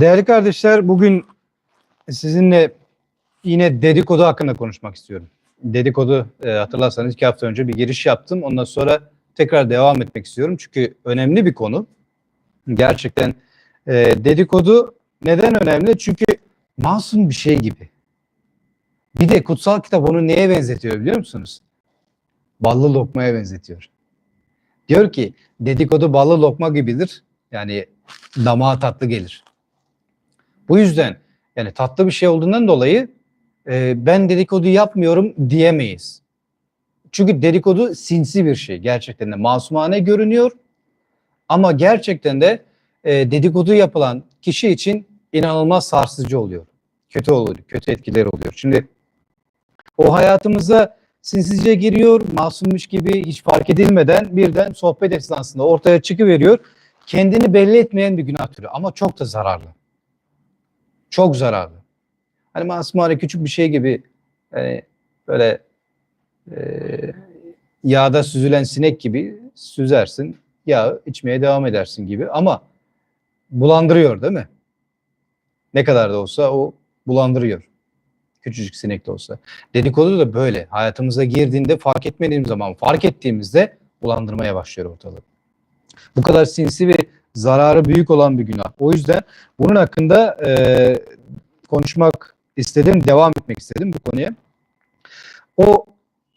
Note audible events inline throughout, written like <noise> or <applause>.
Değerli kardeşler, bugün sizinle yine dedikodu hakkında konuşmak istiyorum. Dedikodu e, hatırlarsanız iki hafta önce bir giriş yaptım. Ondan sonra tekrar devam etmek istiyorum. Çünkü önemli bir konu. Gerçekten e, dedikodu neden önemli? Çünkü masum bir şey gibi. Bir de kutsal kitap onu neye benzetiyor biliyor musunuz? Ballı lokmaya benzetiyor. Diyor ki dedikodu ballı lokma gibidir. Yani damağa tatlı gelir. Bu yüzden yani tatlı bir şey olduğundan dolayı e, ben dedikodu yapmıyorum diyemeyiz. Çünkü dedikodu sinsi bir şey. Gerçekten de masumane görünüyor. Ama gerçekten de e, dedikodu yapılan kişi için inanılmaz sarsıcı oluyor. Kötü oluyor, kötü etkiler oluyor. Şimdi o hayatımıza sinsice giriyor, masummuş gibi hiç fark edilmeden birden sohbet esnasında ortaya çıkıveriyor. Kendini belli etmeyen bir günah türü ama çok da zararlı. Çok zararlı. Hani masumane küçük bir şey gibi hani böyle e, yağda süzülen sinek gibi süzersin, yağı içmeye devam edersin gibi ama bulandırıyor değil mi? Ne kadar da olsa o bulandırıyor. Küçücük sinek de olsa. Dedikodu da böyle. Hayatımıza girdiğinde fark etmediğimiz zaman fark ettiğimizde bulandırmaya başlıyor ortalığı. Bu kadar sinsi ve zararı büyük olan bir günah. O yüzden bunun hakkında e, konuşmak istedim, devam etmek istedim bu konuya. O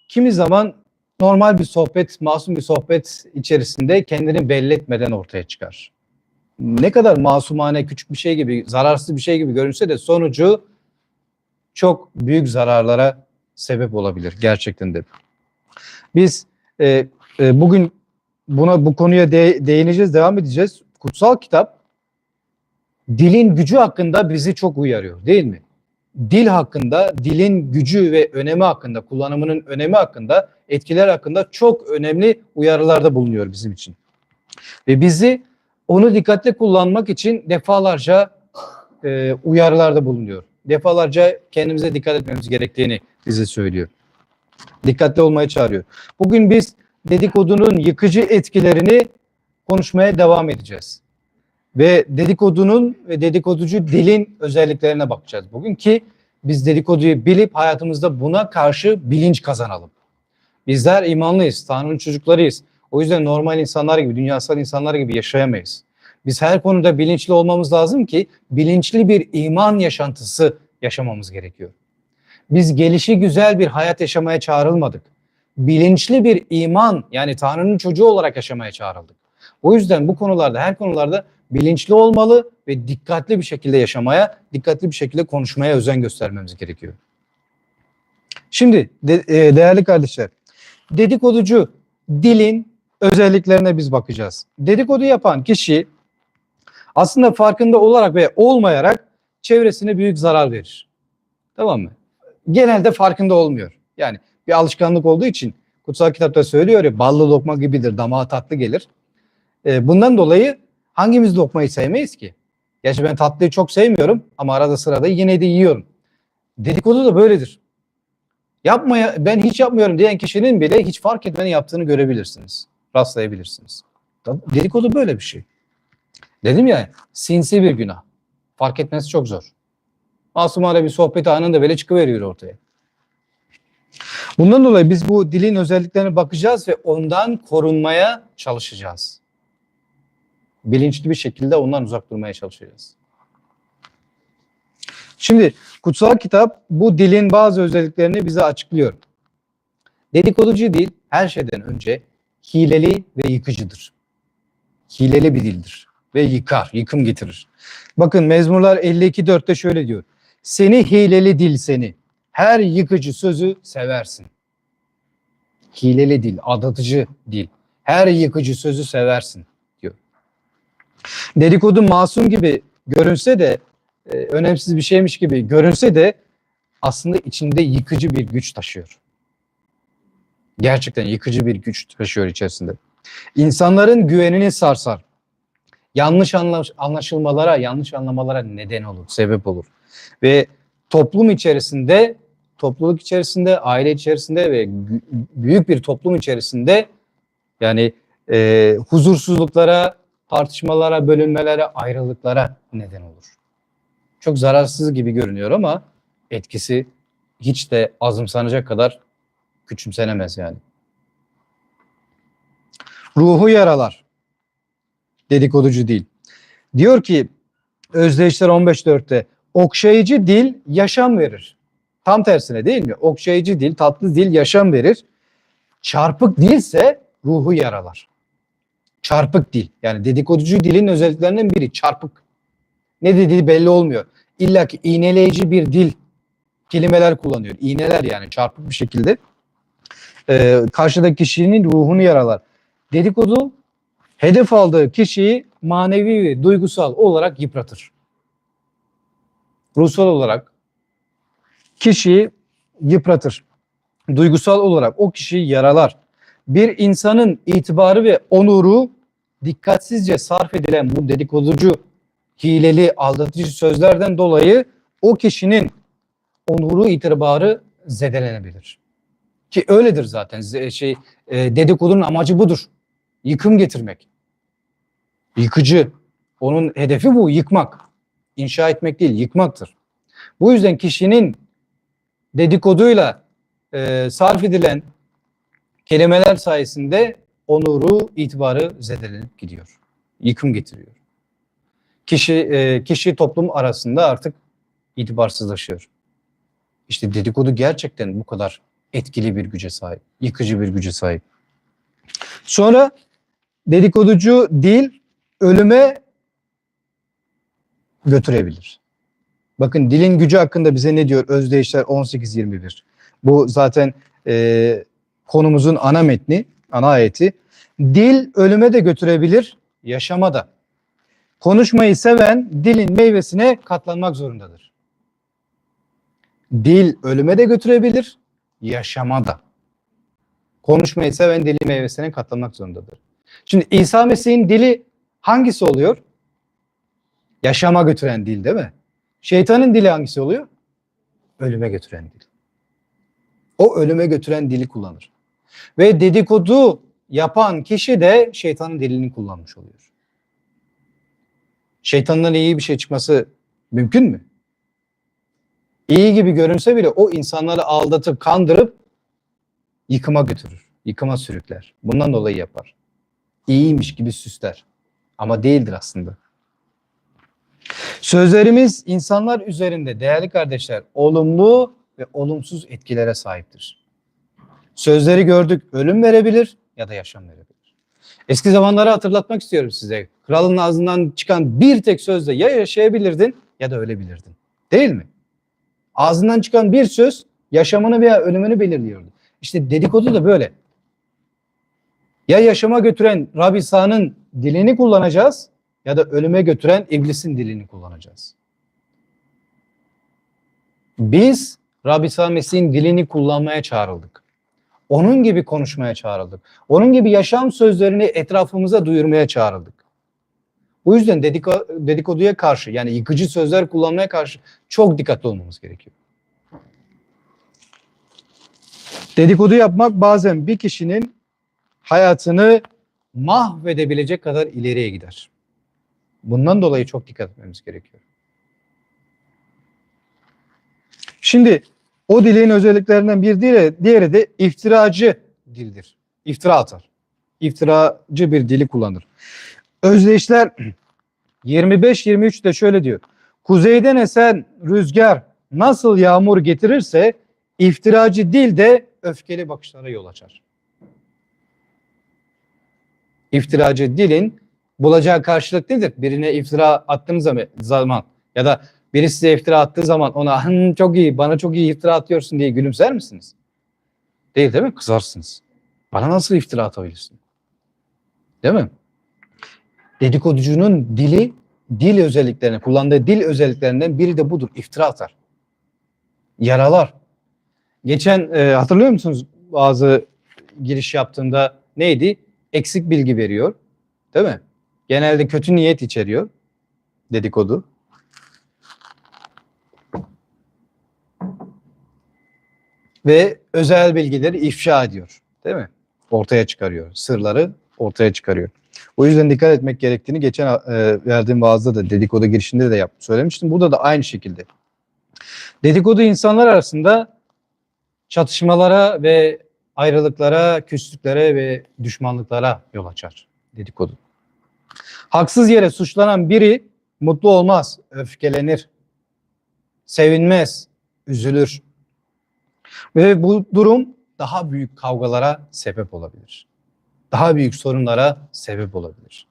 kimi zaman normal bir sohbet, masum bir sohbet içerisinde kendini belli etmeden ortaya çıkar. Ne kadar masumane, küçük bir şey gibi, zararsız bir şey gibi görünse de sonucu çok büyük zararlara sebep olabilir gerçekten de. Biz e, e, bugün buna bu konuya de, değineceğiz, devam edeceğiz. Kutsal kitap dilin gücü hakkında bizi çok uyarıyor, değil mi? Dil hakkında, dilin gücü ve önemi hakkında, kullanımının önemi hakkında, etkiler hakkında çok önemli uyarılarda bulunuyor bizim için. Ve bizi onu dikkatli kullanmak için defalarca e, uyarılarda bulunuyor. Defalarca kendimize dikkat etmemiz gerektiğini bize söylüyor. Dikkatli olmaya çağırıyor. Bugün biz dedikodunun yıkıcı etkilerini konuşmaya devam edeceğiz. Ve dedikodunun ve dedikoducu dilin özelliklerine bakacağız bugün ki biz dedikoduyu bilip hayatımızda buna karşı bilinç kazanalım. Bizler imanlıyız, Tanrı'nın çocuklarıyız. O yüzden normal insanlar gibi, dünyasal insanlar gibi yaşayamayız. Biz her konuda bilinçli olmamız lazım ki bilinçli bir iman yaşantısı yaşamamız gerekiyor. Biz gelişi güzel bir hayat yaşamaya çağrılmadık. Bilinçli bir iman yani Tanrı'nın çocuğu olarak yaşamaya çağrıldık. O yüzden bu konularda her konularda bilinçli olmalı ve dikkatli bir şekilde yaşamaya, dikkatli bir şekilde konuşmaya özen göstermemiz gerekiyor. Şimdi de, e, değerli kardeşler, dedikoducu dilin özelliklerine biz bakacağız. Dedikodu yapan kişi aslında farkında olarak ve olmayarak çevresine büyük zarar verir. Tamam mı? Genelde farkında olmuyor. Yani bir alışkanlık olduğu için kutsal kitapta söylüyor ya ballı lokma gibidir, damağa tatlı gelir. E, bundan dolayı hangimiz lokmayı sevmeyiz ki? Gerçi ben tatlıyı çok sevmiyorum ama arada sırada yine de yiyorum. Dedikodu da böyledir. Yapmaya, ben hiç yapmıyorum diyen kişinin bile hiç fark etmeden yaptığını görebilirsiniz. Rastlayabilirsiniz. Dedikodu böyle bir şey. Dedim ya sinsi bir günah. Fark etmesi çok zor. Masumane bir sohbet anında böyle çıkıveriyor ortaya. Bundan dolayı biz bu dilin özelliklerine bakacağız ve ondan korunmaya çalışacağız. Bilinçli bir şekilde ondan uzak durmaya çalışacağız. Şimdi kutsal kitap bu dilin bazı özelliklerini bize açıklıyor. Dedikoducu dil her şeyden önce hileli ve yıkıcıdır. Hileli bir dildir ve yıkar, yıkım getirir. Bakın Mezmurlar 52.4'te şöyle diyor. Seni hileli dil seni, her yıkıcı sözü seversin. Hileli dil, adatıcı dil, her yıkıcı sözü seversin diyor. Dedikodu masum gibi görünse de, e, önemsiz bir şeymiş gibi görünse de aslında içinde yıkıcı bir güç taşıyor. Gerçekten yıkıcı bir güç taşıyor içerisinde. İnsanların güvenini sarsar yanlış anlaşılmalara, yanlış anlamalara neden olur, sebep olur. Ve toplum içerisinde, topluluk içerisinde, aile içerisinde ve büyük bir toplum içerisinde yani e, huzursuzluklara, tartışmalara, bölünmelere, ayrılıklara neden olur. çok zararsız gibi görünüyor ama etkisi hiç de azımsanacak kadar küçümsenemez yani. Ruhu yaralar. Dedikoducu değil. Diyor ki Özdeyişler 15.4'te okşayıcı dil yaşam verir. Tam tersine değil mi? Okşayıcı dil, tatlı dil yaşam verir. Çarpık dilse ruhu yaralar. Çarpık dil. Yani dedikoducu dilin özelliklerinden biri çarpık. Ne dediği belli olmuyor. İlla ki iğneleyici bir dil kelimeler kullanıyor. İğneler yani çarpık bir şekilde. Ee, karşıdaki kişinin ruhunu yaralar. Dedikodu hedef aldığı kişiyi manevi ve duygusal olarak yıpratır. Ruhsal olarak kişiyi yıpratır. Duygusal olarak o kişiyi yaralar. Bir insanın itibarı ve onuru dikkatsizce sarf edilen bu dedikoducu, hileli, aldatıcı sözlerden dolayı o kişinin onuru, itibarı zedelenebilir. Ki öyledir zaten. Şey, e, dedikodunun amacı budur. Yıkım getirmek. Yıkıcı. Onun hedefi bu, yıkmak. İnşa etmek değil, yıkmaktır. Bu yüzden kişinin dedikoduyla e, sarf edilen kelimeler sayesinde onuru, itibarı zedelenip gidiyor. Yıkım getiriyor. Kişi e, kişi toplum arasında artık itibarsızlaşıyor. İşte dedikodu gerçekten bu kadar etkili bir güce sahip, yıkıcı bir güce sahip. Sonra dedikoducu dil ölüme götürebilir. Bakın dilin gücü hakkında bize ne diyor Özdeyişler 18-21. Bu zaten e, konumuzun ana metni, ana ayeti. Dil ölüme de götürebilir, yaşama da. Konuşmayı seven dilin meyvesine katlanmak zorundadır. Dil ölüme de götürebilir, yaşama da. Konuşmayı seven dilin meyvesine katlanmak zorundadır. Şimdi İsa Mesih'in dili hangisi oluyor? Yaşama götüren dil değil mi? Şeytanın dili hangisi oluyor? Ölüme götüren dil. O ölüme götüren dili kullanır. Ve dedikodu yapan kişi de şeytanın dilini kullanmış oluyor. Şeytandan iyi bir şey çıkması mümkün mü? İyi gibi görünse bile o insanları aldatıp kandırıp yıkıma götürür. Yıkıma sürükler. Bundan dolayı yapar. İyiymiş gibi süsler. Ama değildir aslında. Sözlerimiz insanlar üzerinde değerli kardeşler olumlu ve olumsuz etkilere sahiptir. Sözleri gördük ölüm verebilir ya da yaşam verebilir. Eski zamanları hatırlatmak istiyorum size. Kralın ağzından çıkan bir tek sözle ya yaşayabilirdin ya da ölebilirdin. Değil mi? Ağzından çıkan bir söz yaşamını veya ölümünü belirliyordu. İşte dedikodu da böyle. Ya yaşama götüren Rab İsa'nın dilini kullanacağız ya da ölüme götüren iblisin dilini kullanacağız. Biz Rab İsa Mesih'in dilini kullanmaya çağrıldık. Onun gibi konuşmaya çağrıldık. Onun gibi yaşam sözlerini etrafımıza duyurmaya çağrıldık. Bu yüzden dediko, dedikoduya karşı yani yıkıcı sözler kullanmaya karşı çok dikkatli olmamız gerekiyor. Dedikodu yapmak bazen bir kişinin hayatını mahvedebilecek kadar ileriye gider. Bundan dolayı çok dikkat etmemiz gerekiyor. Şimdi o dilin özelliklerinden bir diğeri, diğeri de iftiracı dildir. İftira atar. İftiracı bir dili kullanır. Özdeyişler 25-23 de şöyle diyor. Kuzeyden esen rüzgar nasıl yağmur getirirse iftiracı dil de öfkeli bakışlara yol açar. İftiracı dilin bulacağı karşılık nedir? Birine iftira attığınız zaman ya da biri size iftira attığı zaman ona "Hın, çok iyi bana çok iyi iftira atıyorsun diye gülümser misiniz? Değil değil mi? Kızarsınız. Bana nasıl iftira atabilirsin? Değil mi? Dedikoducunun dili, dil özelliklerine, kullandığı dil özelliklerinden biri de budur. İftira atar. Yaralar. Geçen e, hatırlıyor musunuz bazı giriş yaptığında neydi? Eksik bilgi veriyor. Değil mi? Genelde kötü niyet içeriyor. Dedikodu. Ve özel bilgileri ifşa ediyor. Değil mi? Ortaya çıkarıyor. Sırları ortaya çıkarıyor. O yüzden dikkat etmek gerektiğini geçen e, verdiğim vaazda da dedikodu girişinde de yaptım, söylemiştim. Burada da aynı şekilde. Dedikodu insanlar arasında çatışmalara ve ayrılıklara, küslüklere ve düşmanlıklara yol açar dedikodu. Haksız yere suçlanan biri mutlu olmaz, öfkelenir, sevinmez, üzülür. Ve bu durum daha büyük kavgalara sebep olabilir. Daha büyük sorunlara sebep olabilir.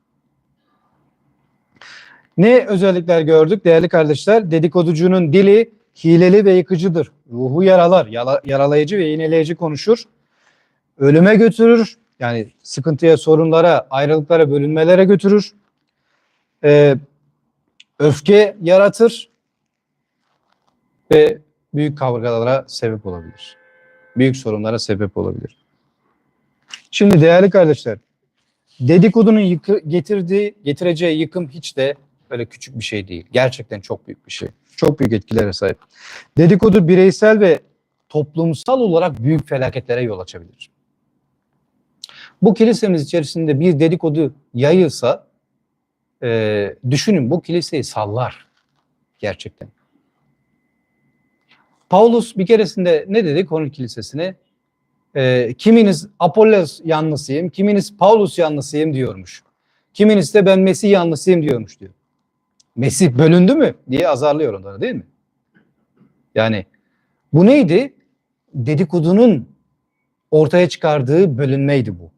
Ne özellikler gördük değerli kardeşler? Dedikoducunun dili hileli ve yıkıcıdır. Ruhu yaralar, yala- yaralayıcı ve iğneleyici konuşur. Ölüme götürür. Yani sıkıntıya, sorunlara, ayrılıklara, bölünmelere götürür. Ee, öfke yaratır ve büyük kavgalara sebep olabilir. Büyük sorunlara sebep olabilir. Şimdi değerli kardeşler, dedikodunun yıkı, getirdiği, getireceği yıkım hiç de öyle küçük bir şey değil. Gerçekten çok büyük bir şey. Çok büyük etkilere sahip. Dedikodu bireysel ve toplumsal olarak büyük felaketlere yol açabilir. Bu kilisemiz içerisinde bir dedikodu yayılsa, e, düşünün bu kiliseyi sallar gerçekten. Paulus bir keresinde ne dedi Korinth Kilisesi'ne? Ee, kiminiz Apollos yanlısıyım, kiminiz Paulus yanlısıyım diyormuş. Kiminiz de ben Mesih yanlısıyım diyormuş diyor. Mesih bölündü mü diye azarlıyor onları değil mi? Yani bu neydi? Dedikodunun ortaya çıkardığı bölünmeydi bu.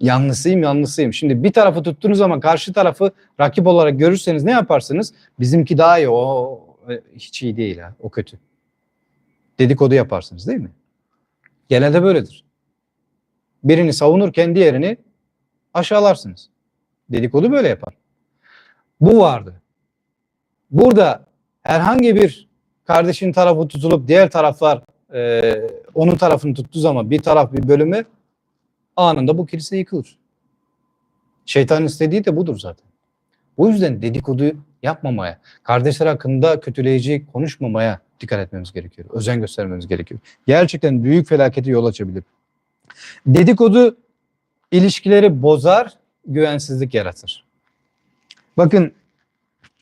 Yanlısıyım, yanlısıyım. Şimdi bir tarafı tuttuğunuz zaman karşı tarafı rakip olarak görürseniz ne yaparsınız? Bizimki daha iyi, o e, hiç iyi değil ha, o kötü. Dedikodu yaparsınız değil mi? Genelde böyledir. Birini savunurken diğerini aşağılarsınız. Dedikodu böyle yapar. Bu vardı. Burada herhangi bir kardeşin tarafı tutulup diğer taraflar e, onun tarafını tuttuğu zaman bir taraf bir bölümü anında bu kilise yıkılır. Şeytanın istediği de budur zaten. Bu yüzden dedikodu yapmamaya, kardeşler hakkında kötüleyici konuşmamaya dikkat etmemiz gerekiyor. Özen göstermemiz gerekiyor. Gerçekten büyük felakete yol açabilir. Dedikodu ilişkileri bozar, güvensizlik yaratır. Bakın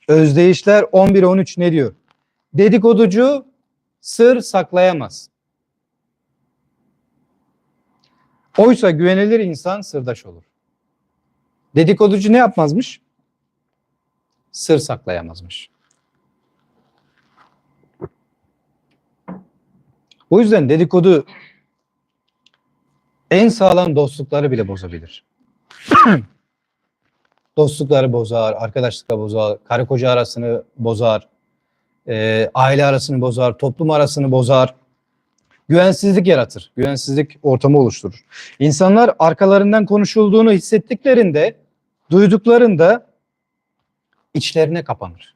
Özdeyişler 11-13 ne diyor? Dedikoducu sır saklayamaz. Oysa güvenilir insan sırdaş olur. Dedikoducu ne yapmazmış? Sır saklayamazmış. O yüzden dedikodu en sağlam dostlukları bile bozabilir. <clears throat> Dostlukları bozar, arkadaşlıkla bozar, karı koca arasını bozar, e, aile arasını bozar, toplum arasını bozar. Güvensizlik yaratır, güvensizlik ortamı oluşturur. İnsanlar arkalarından konuşulduğunu hissettiklerinde, duyduklarında içlerine kapanır.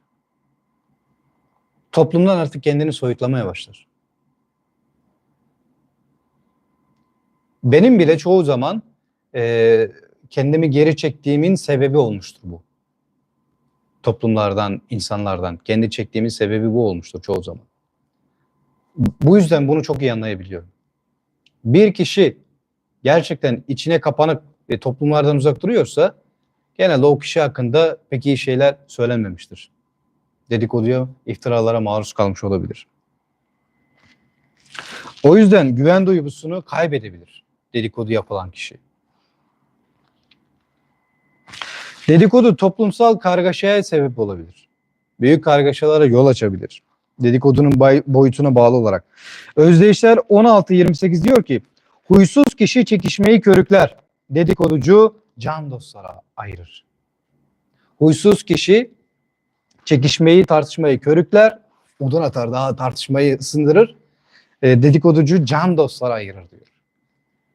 Toplumdan artık kendini soyutlamaya başlar. Benim bile çoğu zaman e, kendimi geri çektiğimin sebebi olmuştur bu. Toplumlardan, insanlardan kendi çektiğimin sebebi bu olmuştur çoğu zaman. Bu yüzden bunu çok iyi anlayabiliyorum. Bir kişi gerçekten içine kapanık ve toplumlardan uzak duruyorsa genelde o kişi hakkında pek iyi şeyler söylenmemiştir. Dedikoduya, iftiralara maruz kalmış olabilir. O yüzden güven duygusunu kaybedebilir dedikodu yapılan kişi. Dedikodu toplumsal kargaşaya sebep olabilir. Büyük kargaşalara yol açabilir. Dedikodunun boyutuna bağlı olarak. Özdeyişler 16-28 diyor ki huysuz kişi çekişmeyi körükler. Dedikoducu can dostlara ayırır. Huysuz kişi çekişmeyi tartışmayı körükler. Odun atar daha tartışmayı ısındırır. E, dedikoducu can dostlara ayırır diyor.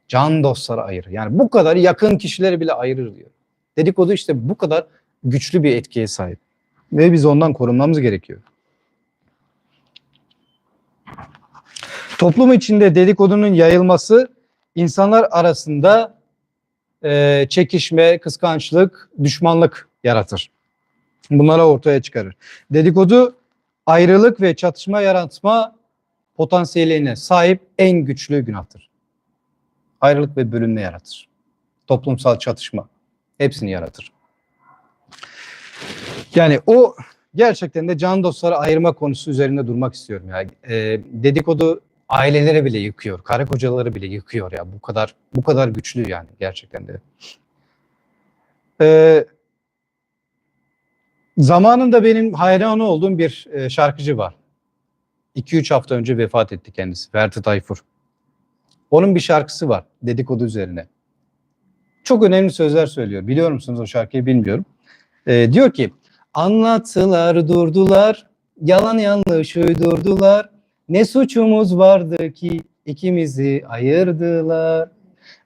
Can dostlara ayırır. Yani bu kadar yakın kişileri bile ayırır diyor. Dedikodu işte bu kadar güçlü bir etkiye sahip. Ve biz ondan korunmamız gerekiyor. Toplum içinde dedikodunun yayılması insanlar arasında e, çekişme, kıskançlık, düşmanlık yaratır. Bunları ortaya çıkarır. Dedikodu ayrılık ve çatışma yaratma potansiyeline sahip en güçlü günahtır. Ayrılık ve bölünme yaratır. toplumsal çatışma hepsini yaratır. Yani o gerçekten de can dostları ayırma konusu üzerinde durmak istiyorum ya. E, dedikodu aileleri bile yıkıyor, karı kocaları bile yıkıyor ya. Bu kadar bu kadar güçlü yani gerçekten de. E, zamanında benim hayranı olduğum bir e, şarkıcı var. 2-3 hafta önce vefat etti kendisi. Ferdi Tayfur. Onun bir şarkısı var dedikodu üzerine. Çok önemli sözler söylüyor. Biliyor musunuz o şarkıyı bilmiyorum. Ee, diyor ki anlattılar durdular yalan yanlış uydurdular ne suçumuz vardı ki ikimizi ayırdılar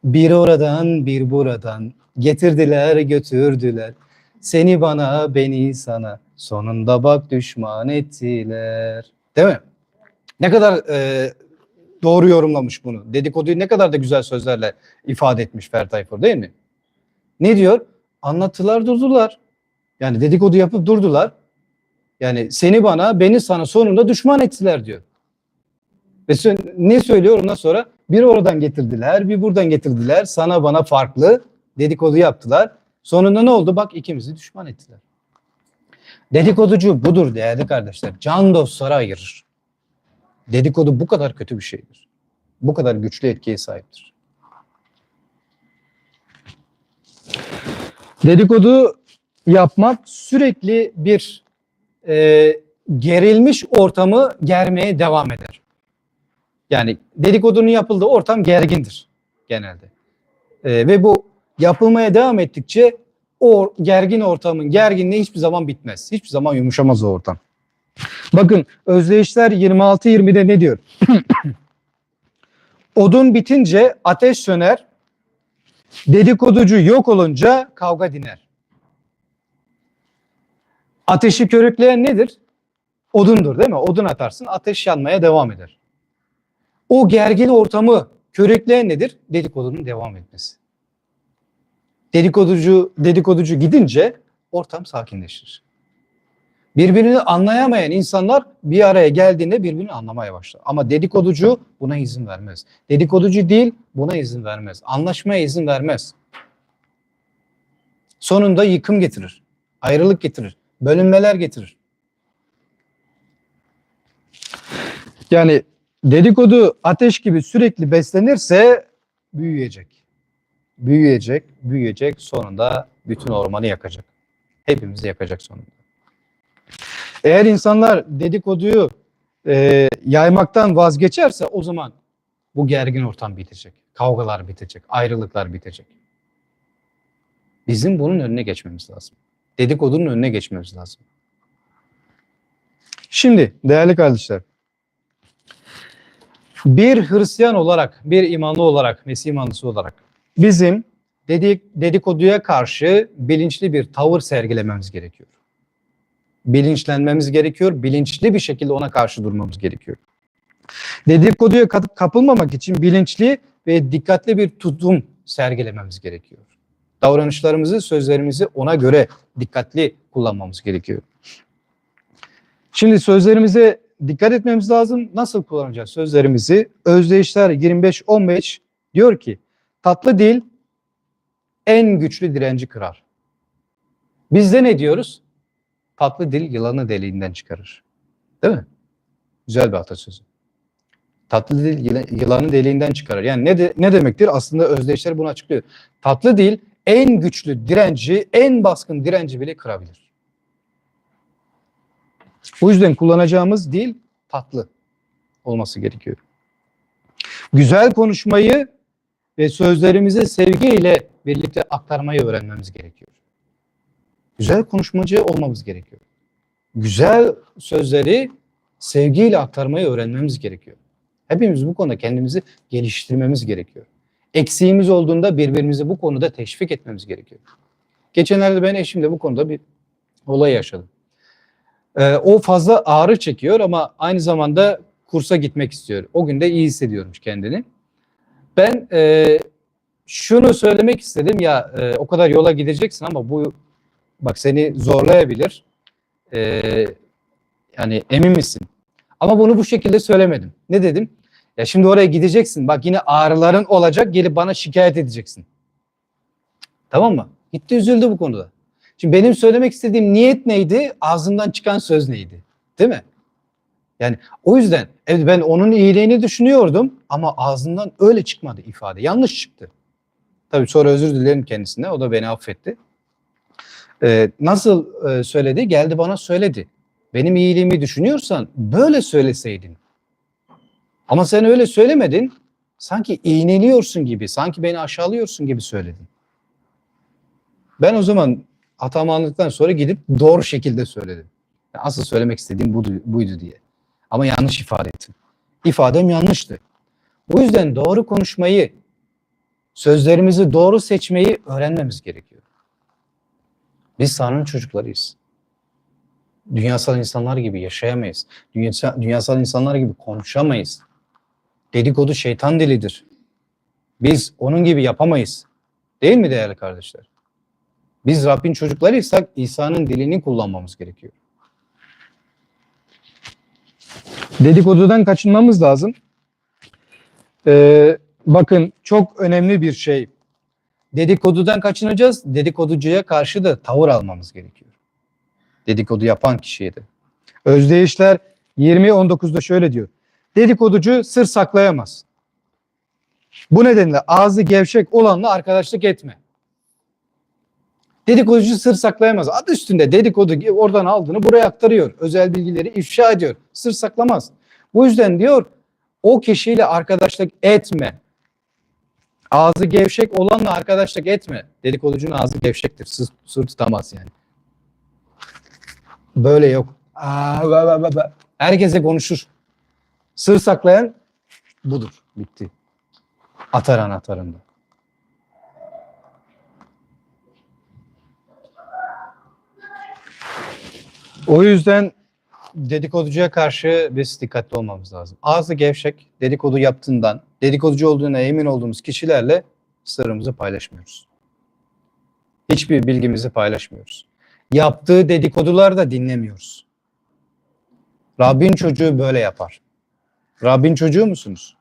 bir oradan bir buradan getirdiler götürdüler seni bana beni sana sonunda bak düşman ettiler değil mi? Ne kadar e, doğru yorumlamış bunu. Dedikoduyu ne kadar da güzel sözlerle ifade etmiş Ferdi Tayfur değil mi? Ne diyor? Anlattılar durdular. Yani dedikodu yapıp durdular. Yani seni bana, beni sana sonunda düşman ettiler diyor. Ve ne söylüyor ondan sonra? Bir oradan getirdiler, bir buradan getirdiler. Sana bana farklı dedikodu yaptılar. Sonunda ne oldu? Bak ikimizi düşman ettiler. Dedikoducu budur değerli kardeşler. Can dostları ayırır. Dedikodu bu kadar kötü bir şeydir. Bu kadar güçlü etkiye sahiptir. Dedikodu yapmak sürekli bir e, gerilmiş ortamı germeye devam eder. Yani dedikodunun yapıldığı ortam gergindir genelde. E, ve bu yapılmaya devam ettikçe o gergin ortamın gerginliği hiçbir zaman bitmez. Hiçbir zaman yumuşamaz o ortam. Bakın Özdeyişler 26-20'de ne diyor? <coughs> Odun bitince ateş söner, dedikoducu yok olunca kavga diner. Ateşi körükleyen nedir? Odundur değil mi? Odun atarsın, ateş yanmaya devam eder. O gergin ortamı körükleyen nedir? Dedikodunun devam etmesi. Dedikoducu, dedikoducu gidince ortam sakinleşir. Birbirini anlayamayan insanlar bir araya geldiğinde birbirini anlamaya başlar. Ama dedikoducu buna izin vermez. Dedikoducu değil buna izin vermez. Anlaşmaya izin vermez. Sonunda yıkım getirir. Ayrılık getirir. Bölünmeler getirir. Yani dedikodu ateş gibi sürekli beslenirse büyüyecek. Büyüyecek, büyüyecek. Sonunda bütün ormanı yakacak. Hepimizi yakacak sonunda. Eğer insanlar dedikoduyu e, yaymaktan vazgeçerse o zaman bu gergin ortam bitecek. Kavgalar bitecek, ayrılıklar bitecek. Bizim bunun önüne geçmemiz lazım. Dedikodunun önüne geçmemiz lazım. Şimdi değerli kardeşler, bir Hristiyan olarak, bir imanlı olarak, Mesih imanlısı olarak bizim dedik, dedikoduya karşı bilinçli bir tavır sergilememiz gerekiyor bilinçlenmemiz gerekiyor. Bilinçli bir şekilde ona karşı durmamız gerekiyor. Dedikoduya kapılmamak için bilinçli ve dikkatli bir tutum sergilememiz gerekiyor. Davranışlarımızı, sözlerimizi ona göre dikkatli kullanmamız gerekiyor. Şimdi sözlerimize dikkat etmemiz lazım. Nasıl kullanacağız sözlerimizi? Özdeyişler 25-15 diyor ki tatlı dil en güçlü direnci kırar. Biz de ne diyoruz? Tatlı dil yılanı deliğinden çıkarır. Değil mi? Güzel bir atasözü. Tatlı dil yılanı deliğinden çıkarır. Yani ne de, ne demektir? Aslında özdeşler bunu açıklıyor. Tatlı dil en güçlü direnci, en baskın direnci bile kırabilir. Bu yüzden kullanacağımız dil tatlı olması gerekiyor. Güzel konuşmayı ve sözlerimizi sevgiyle birlikte aktarmayı öğrenmemiz gerekiyor. Güzel konuşmacı olmamız gerekiyor. Güzel sözleri sevgiyle aktarmayı öğrenmemiz gerekiyor. Hepimiz bu konuda kendimizi geliştirmemiz gerekiyor. Eksiğimiz olduğunda birbirimizi bu konuda teşvik etmemiz gerekiyor. Geçenlerde ben eşimle bu konuda bir olay yaşadım. Ee, o fazla ağrı çekiyor ama aynı zamanda kursa gitmek istiyor. O gün de iyi hissediyormuş kendini. Ben e, şunu söylemek istedim ya e, o kadar yola gideceksin ama bu Bak seni zorlayabilir. Ee, yani emin misin? Ama bunu bu şekilde söylemedim. Ne dedim? Ya şimdi oraya gideceksin. Bak yine ağrıların olacak. Gelip bana şikayet edeceksin. Tamam mı? Gitti üzüldü bu konuda. Şimdi benim söylemek istediğim niyet neydi? Ağzımdan çıkan söz neydi? Değil mi? Yani o yüzden evet ben onun iyiliğini düşünüyordum ama ağzından öyle çıkmadı ifade. Yanlış çıktı. Tabii sonra özür dilerim kendisine. O da beni affetti. Ee, nasıl e, söyledi? Geldi bana söyledi. Benim iyiliğimi düşünüyorsan böyle söyleseydin. Ama sen öyle söylemedin. Sanki iğneliyorsun gibi, sanki beni aşağılıyorsun gibi söyledin. Ben o zaman hatamı anladıktan sonra gidip doğru şekilde söyledim. Yani asıl söylemek istediğim buydu, buydu diye. Ama yanlış ifade ettim. İfadem yanlıştı. Bu yüzden doğru konuşmayı, sözlerimizi doğru seçmeyi öğrenmemiz gerekiyor. Biz Tanrı'nın çocuklarıyız. Dünyasal insanlar gibi yaşayamayız. Dünyasal, dünyasal insanlar gibi konuşamayız. Dedikodu şeytan dilidir. Biz onun gibi yapamayız. Değil mi değerli kardeşler? Biz Rabbin çocuklarıysak İsa'nın dilini kullanmamız gerekiyor. Dedikodudan kaçınmamız lazım. Ee, bakın çok önemli bir şey. Dedikodudan kaçınacağız. Dedikoducuya karşı da tavır almamız gerekiyor. Dedikodu yapan kişiye de. Özdeyişler 20.19'da şöyle diyor. Dedikoducu sır saklayamaz. Bu nedenle ağzı gevşek olanla arkadaşlık etme. Dedikoducu sır saklayamaz. Adı üstünde dedikodu oradan aldığını buraya aktarıyor. Özel bilgileri ifşa ediyor. Sır saklamaz. Bu yüzden diyor o kişiyle arkadaşlık etme. Ağzı gevşek olanla arkadaşlık etme. Dedikoducunun ağzı gevşektir. Sır, sır tutamaz yani. Böyle yok. Herkese konuşur. Sır saklayan budur. Bitti. Atar anahtarında. O yüzden dedikoducuya karşı biz dikkatli olmamız lazım. Ağzı gevşek, dedikodu yaptığından, dedikoducu olduğuna emin olduğumuz kişilerle sırrımızı paylaşmıyoruz. Hiçbir bilgimizi paylaşmıyoruz. Yaptığı dedikodular da dinlemiyoruz. Rabbin çocuğu böyle yapar. Rabbin çocuğu musunuz?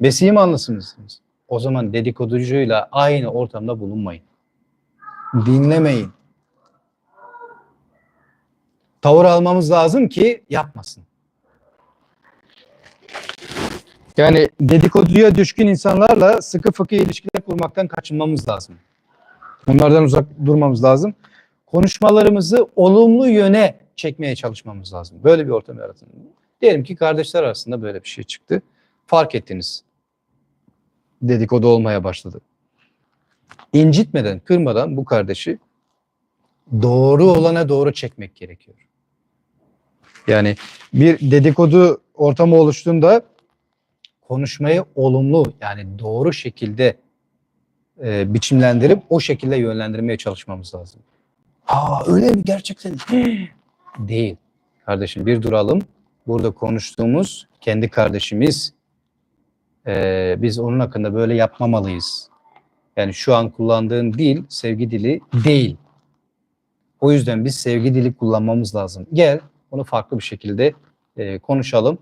Mesih imanlısı mısınız? O zaman dedikoducuyla aynı ortamda bulunmayın. Dinlemeyin. Tavır almamız lazım ki yapmasın. Yani dedikoduya düşkün insanlarla sıkı fıkı ilişkiler kurmaktan kaçınmamız lazım. Onlardan uzak durmamız lazım. Konuşmalarımızı olumlu yöne çekmeye çalışmamız lazım. Böyle bir ortam yaratın. Diyelim ki kardeşler arasında böyle bir şey çıktı. Fark ettiniz. Dedikodu olmaya başladı. İncitmeden, kırmadan bu kardeşi doğru olana doğru çekmek gerekiyor. Yani bir dedikodu ortamı oluştuğunda konuşmayı olumlu yani doğru şekilde e, biçimlendirip o şekilde yönlendirmeye çalışmamız lazım. Aa öyle mi gerçekten? <gasps> Değil. Kardeşim bir duralım. Burada konuştuğumuz kendi kardeşimiz. Ee, biz onun hakkında böyle yapmamalıyız. Yani şu an kullandığın dil sevgi dili değil. O yüzden biz sevgi dili kullanmamız lazım. Gel bunu farklı bir şekilde e, konuşalım.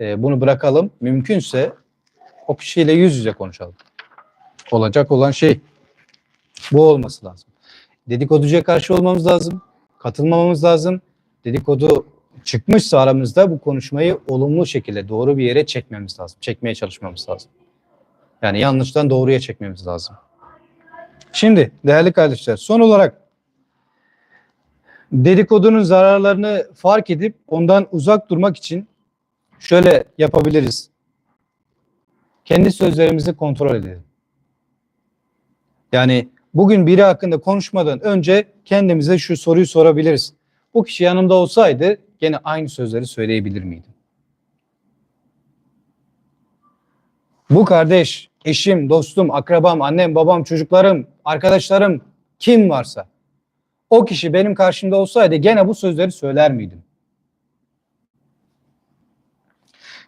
E, bunu bırakalım. Mümkünse o kişiyle yüz yüze konuşalım. Olacak olan şey bu olması lazım. Dedikoducuya karşı olmamız lazım. Katılmamamız lazım. Dedikodu çıkmışsa aramızda bu konuşmayı olumlu şekilde doğru bir yere çekmemiz lazım. Çekmeye çalışmamız lazım. Yani yanlıştan doğruya çekmemiz lazım. Şimdi değerli kardeşler son olarak dedikodunun zararlarını fark edip ondan uzak durmak için şöyle yapabiliriz. Kendi sözlerimizi kontrol edelim. Yani bugün biri hakkında konuşmadan önce kendimize şu soruyu sorabiliriz. Bu kişi yanımda olsaydı gene aynı sözleri söyleyebilir miydim? Bu kardeş, eşim, dostum, akrabam, annem, babam, çocuklarım, arkadaşlarım kim varsa o kişi benim karşımda olsaydı gene bu sözleri söyler miydim?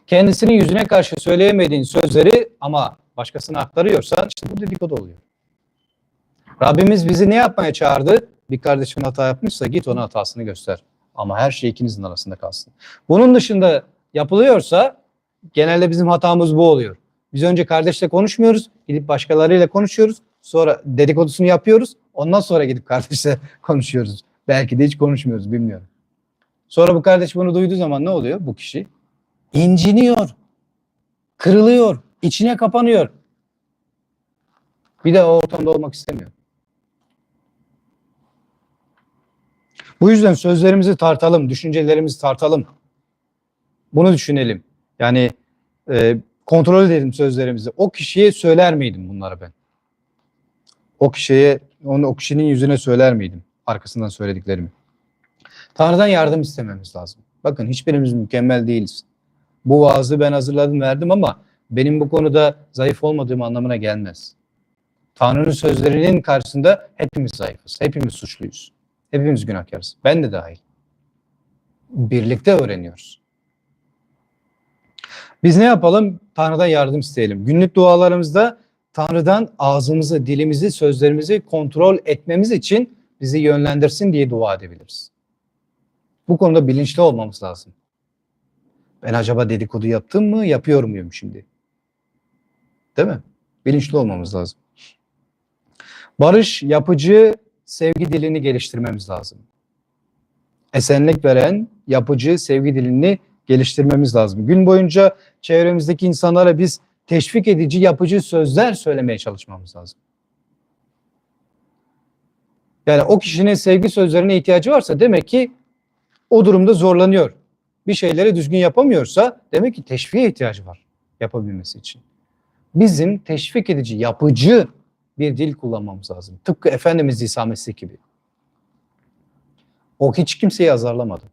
Kendisinin yüzüne karşı söyleyemediğin sözleri ama başkasına aktarıyorsan işte bu dedikodu oluyor. Rabbimiz bizi ne yapmaya çağırdı? Bir kardeşin hata yapmışsa git ona hatasını göster. Ama her şey ikinizin arasında kalsın. Bunun dışında yapılıyorsa genelde bizim hatamız bu oluyor. Biz önce kardeşle konuşmuyoruz, gidip başkalarıyla konuşuyoruz. Sonra dedikodusunu yapıyoruz. Ondan sonra gidip kardeşle <laughs> konuşuyoruz. Belki de hiç konuşmuyoruz bilmiyorum. Sonra bu kardeş bunu duyduğu zaman ne oluyor bu kişi? İnciniyor. Kırılıyor. içine kapanıyor. Bir de o ortamda olmak istemiyor. Bu yüzden sözlerimizi tartalım, düşüncelerimizi tartalım. Bunu düşünelim. Yani e, kontrol edelim sözlerimizi. O kişiye söyler miydim bunları ben? O kişiye, onu o kişinin yüzüne söyler miydim? Arkasından söylediklerimi. Tanrı'dan yardım istememiz lazım. Bakın hiçbirimiz mükemmel değiliz. Bu vaazı ben hazırladım verdim ama benim bu konuda zayıf olmadığım anlamına gelmez. Tanrı'nın sözlerinin karşısında hepimiz zayıfız. Hepimiz suçluyuz. Hepimiz günahkarız. Ben de dahil. Birlikte öğreniyoruz. Biz ne yapalım? Tanrı'dan yardım isteyelim. Günlük dualarımızda Tanrı'dan ağzımızı, dilimizi, sözlerimizi kontrol etmemiz için bizi yönlendirsin diye dua edebiliriz. Bu konuda bilinçli olmamız lazım. Ben acaba dedikodu yaptım mı, yapıyor muyum şimdi? Değil mi? Bilinçli olmamız lazım. Barış, yapıcı, sevgi dilini geliştirmemiz lazım. Esenlik veren, yapıcı, sevgi dilini geliştirmemiz lazım. Gün boyunca çevremizdeki insanlara biz teşvik edici, yapıcı sözler söylemeye çalışmamız lazım. Yani o kişinin sevgi sözlerine ihtiyacı varsa demek ki o durumda zorlanıyor. Bir şeyleri düzgün yapamıyorsa demek ki teşviğe ihtiyacı var yapabilmesi için. Bizim teşvik edici, yapıcı bir dil kullanmamız lazım. Tıpkı Efendimiz İsa Mesih gibi. O hiç kimseyi azarlamadı.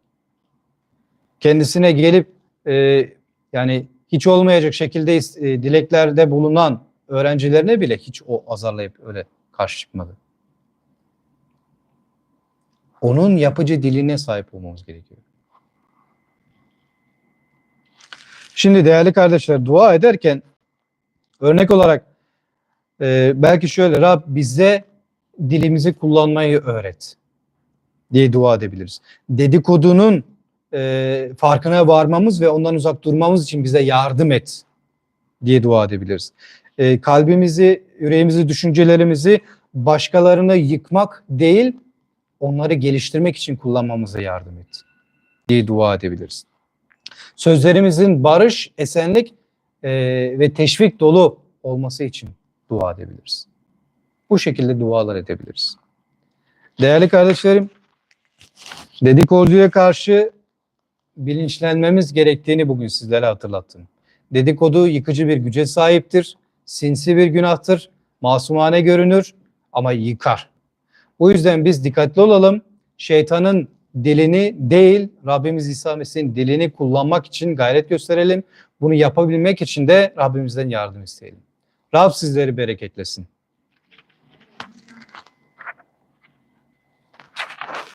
Kendisine gelip e, yani hiç olmayacak şekilde e, dileklerde bulunan öğrencilerine bile hiç o azarlayıp öyle karşı çıkmadı. Onun yapıcı diline sahip olmamız gerekiyor. Şimdi değerli kardeşler dua ederken örnek olarak e, belki şöyle Rab bize dilimizi kullanmayı öğret diye dua edebiliriz. Dedikodunun e, farkına varmamız ve ondan uzak durmamız için bize yardım et diye dua edebiliriz. E, kalbimizi, yüreğimizi, düşüncelerimizi başkalarını yıkmak değil, onları geliştirmek için kullanmamıza yardım et diye dua edebiliriz. Sözlerimizin barış, esenlik e, ve teşvik dolu olması için dua edebiliriz. Bu şekilde dualar edebiliriz. Değerli kardeşlerim, dedikoduya karşı bilinçlenmemiz gerektiğini bugün sizlere hatırlattım. Dedikodu yıkıcı bir güce sahiptir, sinsi bir günahtır, masumane görünür ama yıkar. Bu yüzden biz dikkatli olalım. Şeytanın dilini değil, Rabbimiz İsa Mesih'in dilini kullanmak için gayret gösterelim. Bunu yapabilmek için de Rabbimizden yardım isteyelim. Rab sizleri bereketlesin.